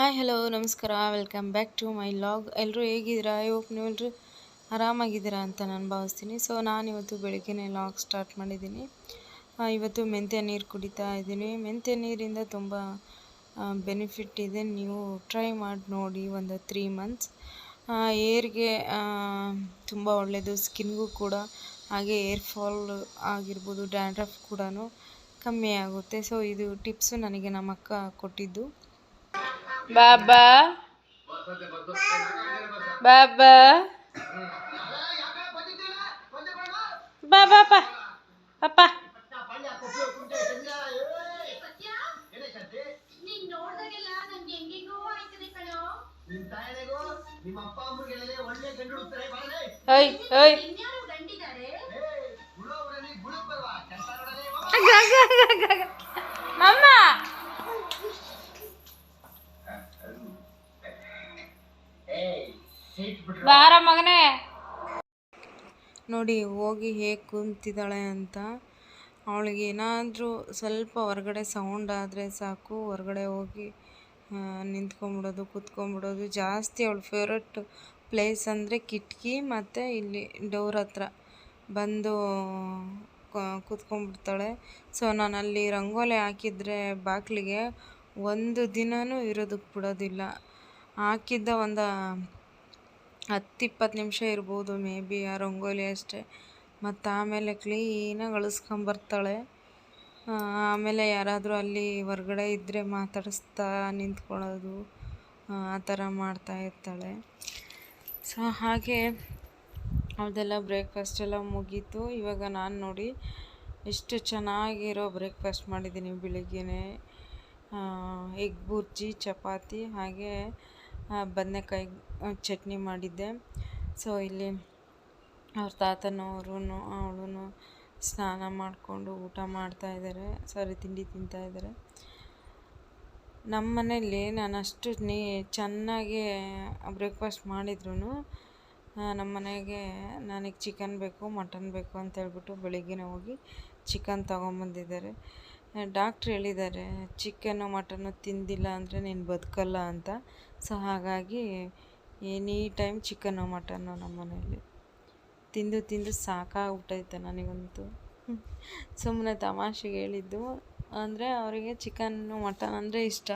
Hi hello ನಮಸ್ಕಾರ. Welcome back to my vlog ಎಲ್ಲರೂ ಹೇಗಿದ್ದೀರಾ? ಹೋಪ್ ನೀವೆಲ್ಲರೂ ಆರಾಮಾಗಿದ್ದೀರಾ ಅಂತ ನಾನು ಭಾವಿಸ್ತೀನಿ. ಸೊ ನಾನಿವತ್ತು ಬೆಳಗ್ಗೆನೇ ಲಾಗ್ ಸ್ಟಾರ್ಟ್ ಮಾಡಿದ್ದೀನಿ. ಇವತ್ತು ಮೆಂತ್ಯ ನೀರು ಕುಡಿತಾ ಇದ್ದೀನಿ. ಮೆಂತ್ಯ ನೀರಿಂದ ತುಂಬ ಬೆನಿಫಿಟ್ ಇದೆ. ನೀವು ಟ್ರೈ ಮಾಡಿ ನೋಡಿ ಒಂದು ತ್ರೀ ಮಂತ್ಸ್ ಏರ್ಗೆ ತುಂಬ ಒಳ್ಳೆಯದು ಸ್ಕಿನ್ಗೂ ಕೂಡ, ಹಾಗೆ ಏರ್ ಫಾಲ್ ಆಗಿರ್ಬೋದು ಡ್ಯಾಂಡ್ರಫ್ ಕೂಡ ಕಮ್ಮಿ ಆಗುತ್ತೆ. ಸೊ ಇದು ಟಿಪ್ಸು ನನಗೆ ನಮ್ಮ ಅಕ್ಕ ಕೊಟ್ಟಿದ್ದು. ಬಾಬಾ ಬಾಬಾ ಬಾಬಾ ಅಪ್ಪ ಓಯ್ ಓಯ್ ಮಮ್ಮ. ಬಾರ ಮಗನೇ. ನೋಡಿ, ಹೋಗಿ ಹೇಗೆ ಕುಂತಿದ್ದಾಳೆ ಅಂತ. ಅವಳಿಗೆ ಏನಾದರೂ ಸ್ವಲ್ಪ ಹೊರಗಡೆ ಸೌಂಡ್ ಆದರೆ ಸಾಕು. ಹೊರಗಡೆ ಹೋಗಿ ನಿಂತ್ಕೊಂಬಿಡೋದು ಕುತ್ಕೊಂಬಿಡೋದು ಜಾಸ್ತಿ ಅವಳ ಫೇವ್ರೆಟ್ ಪ್ಲೇಸ್ ಅಂದರೆ ಕಿಟಕಿ ಮತ್ತು ಇಲ್ಲಿ ಡೋರ್ ಹತ್ರ. ಬಂದು ಕೂತ್ಕೊಂಡ್ಬಿಡ್ತಾಳೆ. ಸೊ ನಾನು ಅಲ್ಲಿ ರಂಗೋಲಿ ಹಾಕಿದ್ರೆ ಬಾಕ್ಲಿಗೆ ಒಂದು ದಿನವೂ ಇರೋದಕ್ಕೆ ಬಿಡೋದಿಲ್ಲ. ಹಾಕಿದ್ದ ಒಂದು ಹತ್ತು ಇಪ್ಪತ್ತು ನಿಮಿಷ ಇರ್ಬೋದು ಮೇ ಬಿ ಆ ರಂಗೋಲಿ ಅಷ್ಟೇ. ಮತ್ತು ಆಮೇಲೆ ಕ್ಲೀನಾಗಿ ಅಳಿಸ್ಕೊಂಬರ್ತಾಳೆ ಆಮೇಲೆ ಯಾರಾದರೂ ಅಲ್ಲಿ ಹೊರ್ಗಡೆ ಇದ್ದರೆ ಮಾತಾಡಿಸ್ತಾ ನಿಂತ್ಕೊಳ್ಳೋದು, ಆ ಥರ ಮಾಡ್ತಾ ಇರ್ತಾಳೆ. ಸೊ ಹಾಗೆ ಅದೆಲ್ಲ ಬ್ರೇಕ್ಫಾಸ್ಟ್ ಎಲ್ಲ ಮುಗೀತು. ಇವಾಗ ನಾನು ನೋಡಿ ಎಷ್ಟು ಚೆನ್ನಾಗಿರೋ ಬ್ರೇಕ್ಫಾಸ್ಟ್ ಮಾಡಿದ್ದೀನಿ ಬೆಳಿಗ್ಗೆನೆ. ಎಗ್ ಬುರ್ಜಿ ಚಪಾತಿ ಹಾಗೆ ಬದನೆಕಾಯಿ ಚಟ್ನಿ ಮಾಡಿದ್ದೆ. ಸೊ ಇಲ್ಲಿ ಅವ್ರ ತಾತನವರು ಅವಳು ಸ್ನಾನ ಮಾಡಿಕೊಂಡು ಊಟ ಮಾಡ್ತಾ ಇದ್ದಾರೆ ಸಾರಿ, ತಿಂಡಿ ತಿಂತಾ ಇದ್ದಾರೆ ನಮ್ಮ ಮನೆಯಲ್ಲಿ ನಾನು ಅಷ್ಟು ನೀ, ಚೆನ್ನಾಗಿ ಬ್ರೇಕ್ಫಾಸ್ಟ್ ಮಾಡಿದ್ರು ನಮ್ಮ ಮನೆಗೆ ನನಗೆ ಚಿಕನ್ ಬೇಕು ಮಟನ್ ಬೇಕು ಅಂತ ಹೇಳ್ಬಿಟ್ಟು ಬೆಳಿಗ್ಗೆನೇ ಹೋಗಿ ಚಿಕನ್ ತೊಗೊಂಬಂದಿದ್ದಾರೆ. ಡಾಕ್ಟ್ರ್ ಹೇಳಿದ್ದಾರೆ, ಚಿಕನ್ನು, ಮಟನ್ನು ತಿಂದಿಲ್ಲ ಅಂದರೆ ನೀನು ಬದುಕಲ್ಲ ಅಂತ. ಸೊ ಹಾಗಾಗಿ ಎನಿ ಟೈಮ್ ಚಿಕನ್ನು, ಮಟನ್ನು ನಮ್ಮ ಮನೆಯಲ್ಲಿ. ತಿಂದು ತಿಂದು ಸಾಕಾಗ್ಬಿಟ್ಟೈತೆ ನನಗಂತೂ. ಸುಮ್ಮನೆ ತಮಾಷೆಗೆ ಹೇಳಿದ್ದು, ಅಂದರೆ ಅವರಿಗೆ ಚಿಕನ್ನು, ಮಟನ್ ಅಂದರೆ ಇಷ್ಟ.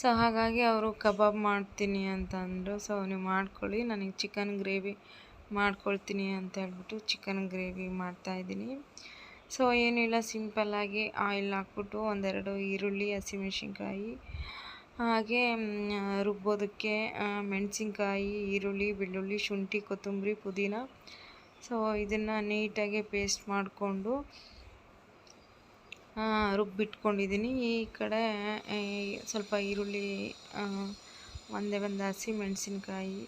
ಸೊ ಹಾಗಾಗಿ ಅವರು ಕಬಾಬ್ ಮಾಡ್ತೀನಿ ಅಂತಂದರು ಸೊ ನೀವು ಮಾಡ್ಕೊಳ್ಳಿ, ನನಗೆ ಚಿಕನ್ ಗ್ರೇವಿ ಮಾಡ್ಕೊಳ್ತೀನಿ ಅಂತ ಹೇಳ್ಬಿಟ್ಟು ಚಿಕನ್ ಗ್ರೇವಿ ಮಾಡ್ತಾಯಿದ್ದೀನಿ ಸೊ ಏನಿಲ್ಲ ಸಿಂಪಲ್ಲಾಗಿ ಆಯಿಲ್ ಹಾಕ್ಬಿಟ್ಟು ಒಂದೆರಡು ಈರುಳ್ಳಿ, ಹಸಿಮೆಣ್ಸಿನ್ಕಾಯಿ, ಹಾಗೆ ರುಬ್ಬೋದಕ್ಕೆ ಮೆಣಸಿನ್ಕಾಯಿ, ಈರುಳ್ಳಿ, ಬೆಳ್ಳುಳ್ಳಿ, ಶುಂಠಿ, ಕೊತ್ತಂಬರಿ, ಪುದೀನ. ಸೊ, ಇದನ್ನು ನೀಟಾಗಿ ಪೇಸ್ಟ್ ಮಾಡಿಕೊಂಡು ರುಬ್ಬಿಟ್ಕೊಂಡಿದ್ದೀನಿ ಈ ಕಡೆ ಸ್ವಲ್ಪ ಈರುಳ್ಳಿ ಒಂದೇ ಒಂದು ಹಸಿ ಮೆಣಸಿನ್ಕಾಯಿ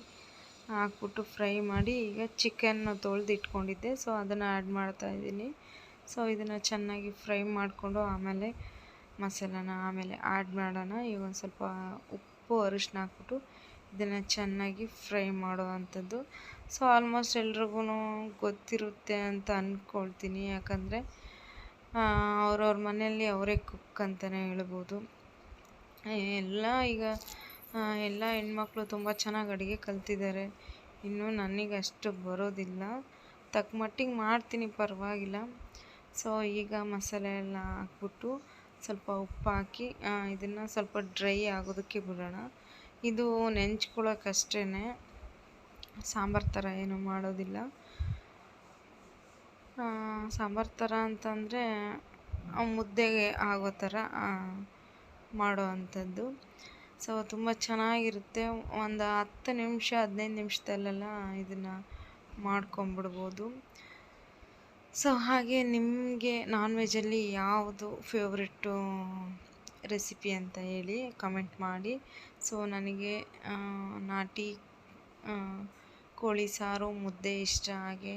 ಹಾಕ್ಬಿಟ್ಟು ಫ್ರೈ ಮಾಡಿ ಈಗ ಚಿಕನ್ನು ತೊಳೆದಿಟ್ಕೊಂಡಿದ್ದೆ. ಸೊ, ಅದನ್ನು ಆ್ಯಡ್ ಮಾಡ್ತಾಯಿದ್ದೀನಿ ಸೊ, ಇದನ್ನು ಚೆನ್ನಾಗಿ ಫ್ರೈ ಮಾಡಿಕೊಂಡು ಆಮೇಲೆ ಮಸಾಲಾನ ಆಮೇಲೆ ಆ್ಯಡ್ ಮಾಡೋಣ. ಈಗ ಒಂದು ಸ್ವಲ್ಪ ಉಪ್ಪು ಅರಿಶಿನ ಹಾಕ್ಬಿಟ್ಟು ಇದನ್ನು ಚೆನ್ನಾಗಿ ಫ್ರೈ ಮಾಡುವಂಥದ್ದು. ಸೊ, ಆಲ್ಮೋಸ್ಟ್ ಎಲ್ರಿಗೂ ಗೊತ್ತಿರುತ್ತೆ ಅಂತ ಅಂದ್ಕೊಳ್ತೀನಿ ಯಾಕಂದರೆ ಅವ್ರವ್ರ ಮನೆಯಲ್ಲಿ ಅವರೇ ಕುಕ್ ಅಂತಲೇ ಹೇಳ್ಬೋದು. ಎಲ್ಲ ಈಗ ಎಲ್ಲ ಹೆಣ್ಮಕ್ಳು ತುಂಬ ಚೆನ್ನಾಗಿ ಅಡುಗೆ ಕಲ್ತಿದ್ದಾರೆ. ಇನ್ನು ನನಗೆ ಅಷ್ಟು ಬರೋದಿಲ್ಲ. ತಕ್ಕ ಮಟ್ಟಿಗೆ ಮಾಡ್ತೀನಿ, ಪರವಾಗಿಲ್ಲ. ಸೊ ಈಗ ಮಸಾಲೆ ಎಲ್ಲ ಹಾಕ್ಬಿಟ್ಟು ಸ್ವಲ್ಪ ಉಪ್ಪು ಹಾಕಿ ಇದನ್ನು ಸ್ವಲ್ಪ ಡ್ರೈ ಆಗೋದಕ್ಕೆ ಬಿಡೋಣ. ಇದು ನೆಂಚ್ಕೊಳ್ಳೋಕ್ಕಷ್ಟೇ ಸಾಂಬಾರು ಥರ ಏನು ಮಾಡೋದಿಲ್ಲ. ಸಾಂಬಾರು ಥರ ಅಂತಂದರೆ ಮುದ್ದೆಗೆ ಆಗೋ ಥರ ಮಾಡೋ ಅಂಥದ್ದು ಸೊ ತುಂಬ ಚೆನ್ನಾಗಿರುತ್ತೆ. ಒಂದು ಹತ್ತು ನಿಮಿಷ, ಹದಿನೈದು ನಿಮಿಷದಲ್ಲೆಲ್ಲ ಇದನ್ನು ಮಾಡ್ಕೊಂಬಿಡ್ಬೋದು ಸೊ ಹಾಗೆ ನಿಮಗೆ ನಾನ್ ವೆಜ್ಜಲ್ಲಿ ಯಾವುದು ಫೇವ್ರೆಟ್ಟು ರೆಸಿಪಿ ಅಂತ ಹೇಳಿ ಕಮೆಂಟ್ ಮಾಡಿ. ಸೊ ನನಗೆ ನಾಟಿ ಕೋಳಿ ಸಾರು, ಮುದ್ದೆ ಇಷ್ಟ ಹಾಗೆ.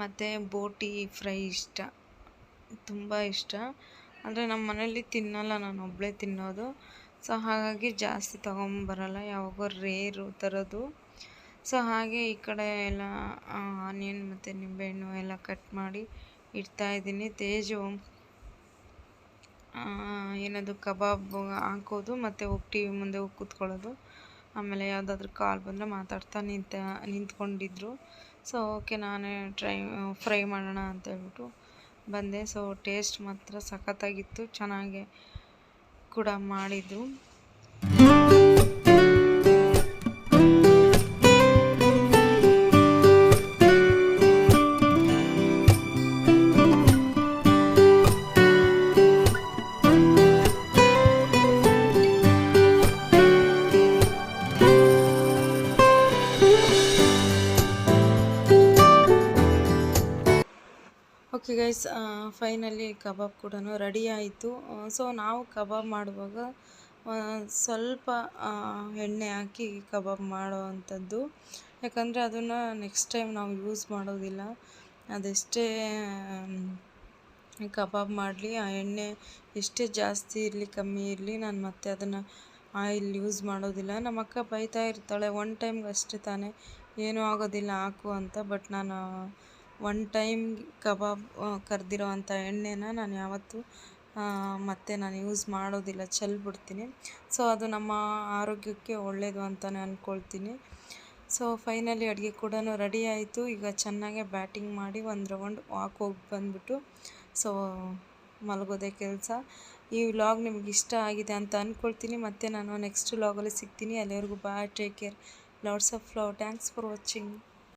ಮತ್ತು ಬೋಟಿ ಫ್ರೈ ಇಷ್ಟ. ತುಂಬ ಇಷ್ಟ. ಅಂದರೆ ನಮ್ಮ ಮನೇಲಿ ತಿನ್ನಲ್ಲ, ನಾನು ಒಬ್ಬಳೇ ತಿನ್ನೋದು. ಸೊ ಹಾಗಾಗಿ ಜಾಸ್ತಿ ತೊಗೊಂಬರಲ್ಲ ಯಾವಾಗೋ ರೇರು ತರೋದು. ಸೊ ಹಾಗೆ ಈ ಕಡೆ ಎಲ್ಲ ಆನಿಯನ್ ಮತ್ತು ನಿಂಬೆಹಣ್ಣು ಎಲ್ಲ ಕಟ್ ಮಾಡಿ ಇಡ್ತಾ ಇದ್ದೀನಿ. ತೇಜು ಏನದು ಕಬಾಬ್ ಹಾಕೋದು ಮತ್ತು ಹೋಗಿ ಟಿ ವಿ ಮುಂದೆ ಹೋಗಿ ಕೂತ್ಕೊಳ್ಳೋದು. ಆಮೇಲೆ ಯಾವುದಾದ್ರೂ ಕಾಲ್ ಬಂದರೆ ಮಾತಾಡ್ತಾ ನಿಂತ, ನಿಂತ್ಕೊಂಡಿದ್ರು. ಸೊ ಓಕೆ, ನಾನೇ ಟ್ರೈ, ಫ್ರೈ ಮಾಡೋಣ ಅಂತ ಹೇಳ್ಬಿಟ್ಟು ಬಂದೆ. ಸೊ ಟೇಸ್ಟ್ ಮಾತ್ರ ಸಖತ್ತಾಗಿತ್ತು. ಚೆನ್ನಾಗೆ ಕೂಡ ಮಾಡಿದರು. ಓಕೆ ಗೈಸ್ ಫೈನಲಿ ಕಬಾಬ್ ಕೂಡ ರೆಡಿ ಆಯಿತು. ಸೊ ನಾವು ಕಬಾಬ್ ಮಾಡುವಾಗ ಸ್ವಲ್ಪ ಎಣ್ಣೆ ಹಾಕಿ ಕಬಾಬ್ ಮಾಡೋ ಅಂಥದ್ದು ಯಾಕಂದರೆ ಅದನ್ನು ನೆಕ್ಸ್ಟ್ ಟೈಮ್ ನಾವು ಯೂಸ್ ಮಾಡೋದಿಲ್ಲ. ಅದೆಷ್ಟೇ ಕಬಾಬ್ ಮಾಡಲಿ, ಆ ಎಣ್ಣೆ ಎಷ್ಟೇ ಜಾಸ್ತಿ ಇರಲಿ, ಕಮ್ಮಿ ಇರಲಿ, ನಾನು ಮತ್ತೆ ಅದನ್ನು ಆಯಿಲ್ ಯೂಸ್ ಮಾಡೋದಿಲ್ಲ. ನಮ್ಮ ಅಕ್ಕ ಬೈತಾ ಇರ್ತಾಳೆ ಒನ್ ಟೈಮ್ಗೆ ಅಷ್ಟೇ ತಾನೇ, ಏನೂ ಆಗೋದಿಲ್ಲ, ಹಾಕು ಅಂತ. ಬಟ್ ನಾನು ಒನ್ ಟೈಮ್ ಕಬಾಬ್ ಕರೆದಿರೋ ಅಂಥ ಎಣ್ಣೆನ ನಾನು ಯಾವತ್ತೂ ಮತ್ತೆ ನಾನು ಯೂಸ್ ಮಾಡೋದಿಲ್ಲ ಚೆಲ್ಬಿಡ್ತೀನಿ ಸೊ ಅದು ನಮ್ಮ ಆರೋಗ್ಯಕ್ಕೆ ಒಳ್ಳೆಯದು ಅಂತಲೇ ಅಂದ್ಕೊಳ್ತೀನಿ ಸೊ ಫೈನಲಿ ಅಡುಗೆ ಕೂಡ ರೆಡಿ ಆಯಿತು. ಈಗ ಚೆನ್ನಾಗೆ ಬ್ಯಾಟಿಂಗ್ ಮಾಡಿ ಒಂದು ರೌಂಡ್ ವಾಕ್ ಹೋಗಿ ಬಂದ್ಬಿಟ್ಟು ಸೊ ಮಲಗೋದೇ ಕೆಲಸ. ಈ ವ್ಲಾಗ್ ನಿಮ್ಗೆ ಇಷ್ಟ ಆಗಿದೆ ಅಂತ ಅಂದ್ಕೊಳ್ತೀನಿ ಮತ್ತು ನಾನು ನೆಕ್ಸ್ಟ್ ವ್ಲಾಗಲ್ಲಿ ಸಿಗ್ತೀನಿ. ಅಲ್ಲಿವರೆಗೂ bye take care lots of love thanks for watching